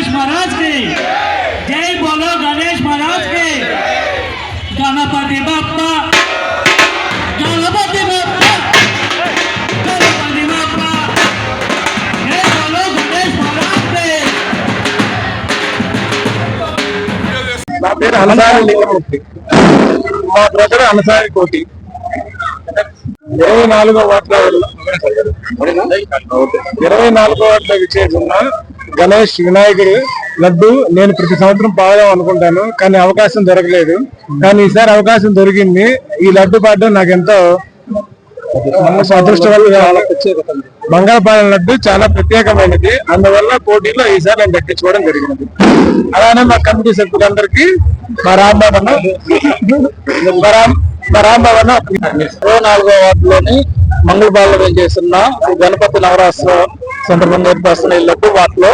गणेश महाराज की जय बोलो गणेश महाराज की गणपति बाप्पा गणपति बाप्पा गणपति बाप्पा जय बोलो गणेश महाराज की నా పేరు అనసారి లింగమూర్తి మా బ్రదర్ అనసారి కోటి ఇరవై నాలుగో వార్డులో ఇరవై నాలుగో వార్డులో విచ్చేస్తున్న గణేష్ వినాయకుడు లడ్డు నేను ప్రతి సంవత్సరం పాడదాం అనుకుంటాను కానీ అవకాశం దొరకలేదు. కానీ ఈసారి అవకాశం దొరికింది. ఈ లడ్డు పాడడం నాకు ఎంతో అదృష్టవల్ల బంగాళపాలెం లడ్డు చాలా ప్రత్యేకమైనది. అందువల్ల పోటీలో ఈసారి నేను దక్కించుకోవడం జరిగినది అలానే మా కమిటీ సభ్యులందరికీ మా రాంబాబు మా రాంబాబన్న మా రాంబాబు నాలుగో వార్డులోని మంగళబాబు చేస్తున్న ఈ గణపతి నవరాత్ర సందర్భంగా ఏర్పరుస్తున్న ఈ లడ్డు వాటిలో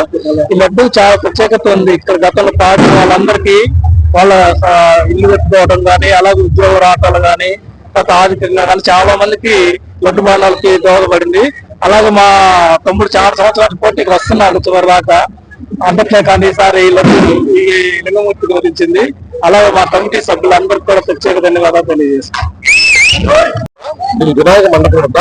ఈ లడ్డు చాలా ప్రత్యేకత ఉంది. ఇక్కడ గతంలో పాడిన వాళ్ళందరికీ వాళ్ళ ఇల్లు పెట్టుకోవడం కానీ అలాగే ఉద్యోగ రావటాలు కానీ తర్వాత ఆర్థికంగా కానీ చాలా మందికి లడ్డు బాణాలకి దోహదపడింది. అలాగే మా తమ్ముడు చాలా సంవత్సరాల పోటీకి వస్తున్నాడు చివరి దాకా. అందట్లే కానీ ఈసారి ఈ లడ్డు ఈ లింగమూర్తి గురించింది అలాగే మా కమిటీ సభ్యులందరికీ కూడా ప్రత్యేక ధన్యవాదాలు తెలియజేస్తాం ఈ వినాయక మండపం వద్ద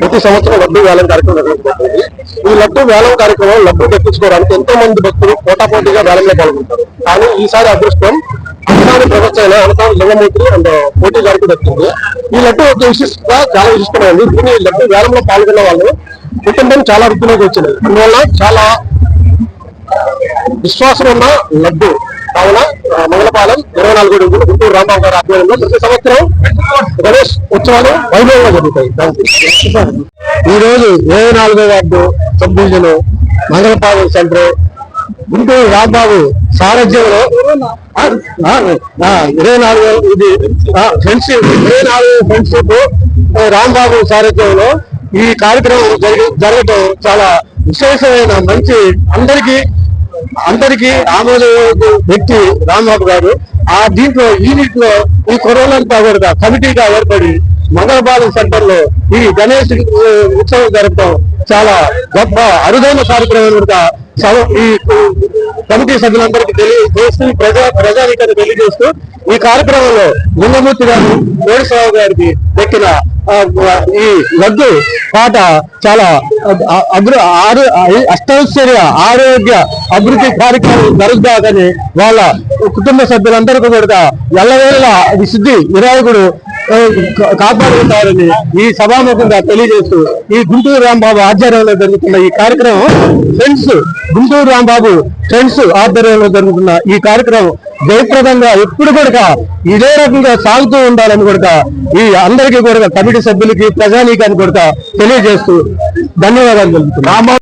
ప్రతి సంవత్సరం లడ్డు వేలం కార్యక్రమం నిర్వహించబడుతుంది. ఈ లడ్డు వేలం కార్యక్రమం లడ్డు దక్కించుకోవడానికి ఎంతో మంది భక్తులు పోటాపోటీగా వేలంలో పాల్గొంటారు. కానీ ఈసారి అదృష్టం అనసాని ప్రదర్శన అయిన అనసాని లింగమూర్తి అండ్ పోటీ గారికి దక్కింది. ఈ లడ్డు ఒక విశిష్టత చాలా విశిష్టమైంది దీని లడ్డు వేలంలో పాల్గొన్న వాళ్ళు కుటుంబం చాలా వృద్ధిలోకి వచ్చింది. అందువల్ల చాలా విశ్వాసం ఉన్న లడ్డు కావున మంగళపాలెం ఇరవై నాలుగు అడుగులు గుంటూరు రాంబాబు గారి ఆధ్వర్యంలో ప్రతి సంవత్సరం గణేష్ ఉత్సవాలు వైభవంగా జరుగుతాయి. ఈ రోజు ఇరవై నాలుగో ward sub division Mangalapalem centre Guntur Rambabu సారథ్యంలో ఇరవై నాలుగు ఇది ఫ్రెండ్షిప్ ఇరవై నాలుగు ఫ్రెండ్షిప్ రాంబాబు సారథ్యంలో ఈ కార్యక్రమం జరిగి జరగటం చాలా విశేషమైన మంచి అందరికీ అందరికీ ఆమోద వ్యక్తి రాంబాబు గారు. ఆ దీంట్లో యూనిట్లో ఈ కరోనా కూడా కమిటీగా ఏర్పడి మంగళబాలం సెంటర్లో ఈ గణేష్ ఉత్సవం జరపడం చాలా గొప్ప అరుదైన కార్యక్రమం ఈ కమిటీ సభ్యులందరికీ తెలియజేస్తూ ప్రజా ప్రజానికి తెలియజేస్తూ ఈ కార్యక్రమంలో లింగమూర్తి గారు వేణుస్వామి గారికి దక్కిన ఈ లడ్డు పాట చాలా అగ్ర ఆరు అష్టైశ్వర్య ఆరోగ్య అభివృద్ధి కార్యక్రమం జరుగుతాదని వాళ్ళ కుటుంబ సభ్యులందరికీ కూడా ఎల్లవేళ అది సిద్ధి వినాయకుడు ఆ, కాపాడుకుంటారని ఈ సభాముఖంగా తెలియజేస్తూ ఈ గుంటూరు రాంబాబు ఆధ్వర్యంలో జరుగుతున్న ఈ కార్యక్రమం ఫ్రెండ్స్ గుంటూరు రాంబాబు ఫ్రెండ్స్ ఆధ్వర్యంలో జరుగుతున్న ఈ కార్యక్రమం జయప్రదంగా ఎప్పుడు కూడా ఇదే రకంగా సాగుతూ ఉండాలని కొడుక ఈ అందరికీ కూడా కమిటీ సభ్యులకి ప్రజానీకానికి కొడుక తెలియజేస్తూ ధన్యవాదాలు తెలుపుతున్నాను